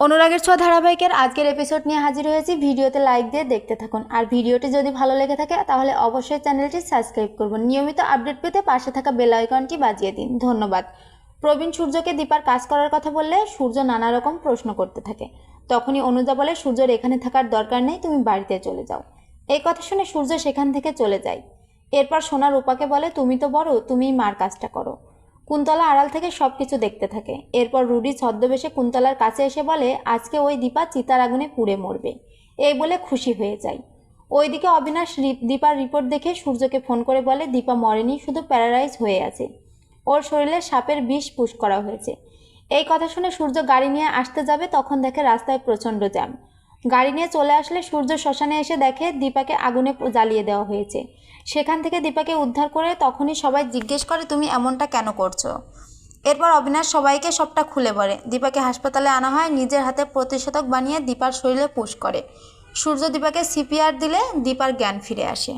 অনুরাগের ছোঁয়া ধারাবাহিকের আজকের এপিসোড নিয়ে হাজির হয়েছি। ভিডিওতে লাইক দিয়ে দেখতে থাকুন। আর ভিডিওটি যদি ভালো লেগে থাকে, তাহলে অবশ্যই চ্যানেলটি সাবস্ক্রাইব করুন নিয়মিত আপডেট পেতে পাশে থাকা বেল আইকনটি বাজিয়ে দিন। ধন্যবাদ। প্রবীণ সূর্যকে দীপার কাজ করার কথা বললে সূর্য নানা রকম প্রশ্ন করতে থাকে। তখনই অনুজা বলে, সূর্যর এখানে থাকার দরকার নেই, তুমি বাড়িতে চলে যাও। এই কথা শুনে সূর্য সেখান থেকে চলে যায়। এরপর সোনা রূপাকে বলে, তুমি তো বড়, তুমিই মার কাজটা করো। কুন্তলা আড়াল থেকে সব কিছু দেখতে থাকে। এরপর রুডি ছদ্মবেশে কুন্তলার কাছে এসে বলে, আজকে ওই দীপা চিতার আগুনে পুড়ে মরবে। এই বলে খুশি হয়ে যায়। ওইদিকে অবিনাশ দীপার রিপোর্ট দেখে সূর্যকে ফোন করে বলে, দীপা মরেনি, শুধু প্যারালাইজ হয়ে আছে। ওর শরীরে সাপের বিষ পুশ করা হয়েছে। এই কথা শুনে সূর্য গাড়ি নিয়ে আসতে যাবে, তখন দেখে রাস্তায় প্রচণ্ড জ্যাম। গাড়ি নিয়ে চলে আসলে সূর্য শ্মশানে এসে দেখে দীপাকে আগুনে জ্বালিয়ে দেওয়া হয়েছে। সেখান থেকে দীপাকে উদ্ধার করে তখনই সবাই জিজ্ঞেস করে, তুমি এমনটা কেন করছ? এরপর অবিনাশ সবাইকে সবটা খুলে পড়ে দীপাকে হাসপাতালে আনা হয়, নিজের হাতে প্রতিষেধক বানিয়ে দীপার শরীরে পুশ করে। সূর্য দীপাকে সিপিআর দিলে দীপার জ্ঞান ফিরে আসে।